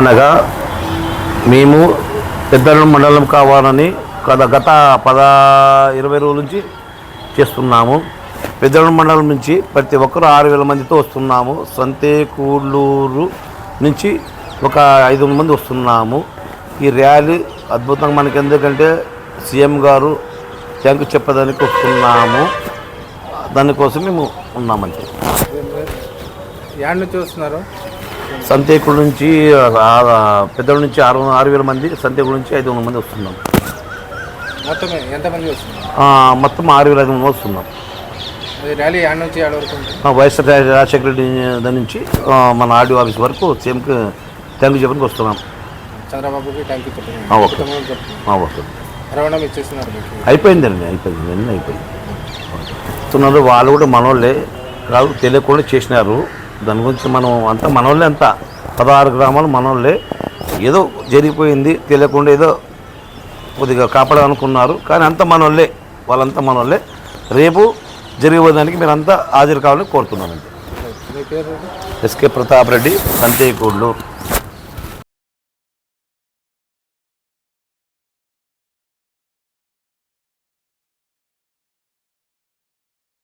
ఏమనగా మేము పెద్దల మండలం కావాలని గత గత పద ఇరవై రోజుల నుంచి చేస్తున్నాము. పెద్దల మండలం నుంచి ప్రతి ఒక్కరు ఆరు వేల మందితో వస్తున్నాము. సంతేకూళ్ళూరు నుంచి ఒక ఐదు వందల మంది వస్తున్నాము. ఈ ర్యాలీ అద్భుతంగా మనకి ఎందుకంటే సీఎం గారు థ్యాంక్ చెప్పడానికి వస్తున్నాము. దానికోసం మేము ఉన్నామంటే యాడ్ నుంచి వస్తున్నారు సంతేకుల నుంచి పెద్దల నుంచి ఆరు ఆరు వేల మంది సంతేకుల నుంచి ఐదు వందల మంది వస్తున్నాం. మొత్తం ఎంతమంది వస్తున్నారు? ఆ, మొత్తం ఆరు వేల ఐదు వందలు వస్తున్నాం. ర్యాలీ నుంచి వైఎస్ఆర్ రాజశేఖర రెడ్డి దాని నుంచి మన ఆర్డీఓ ఆఫీస్ వరకు సీఎంకి థ్యాంక్ యూ చెప్పడానికి వస్తున్నాం. చంద్రబాబుకి థ్యాంక్ యూ ఆ, చెప్తున్నాను ఓకే. రవాణా ఇచ్చేస్తున్నారు అయిపోయిందండి అయిపోయింది అయిపోయింది. వాళ్ళు కూడా మనోళ్ళే కాదు తెలియకుండా చేసినారు. దాని గురించి మనం అంతా మనోళ్ళే అంతా. పదహారు గ్రామాలు మనోళ్ళే. ఏదో జరిగిపోయింది తెలియకుండా ఏదో కొద్దిగా కాపాడాలనుకున్నారు. కానీ అంతా మనోళ్ళే వాళ్ళంతా మనోళ్ళే. రేపు జరిగిపోదానికి మీరు అంతా హాజరు కావాలని కోరుతున్నానండి. ఎస్కే ప్రతాప్ రెడ్డి సంతేకూళ్ళు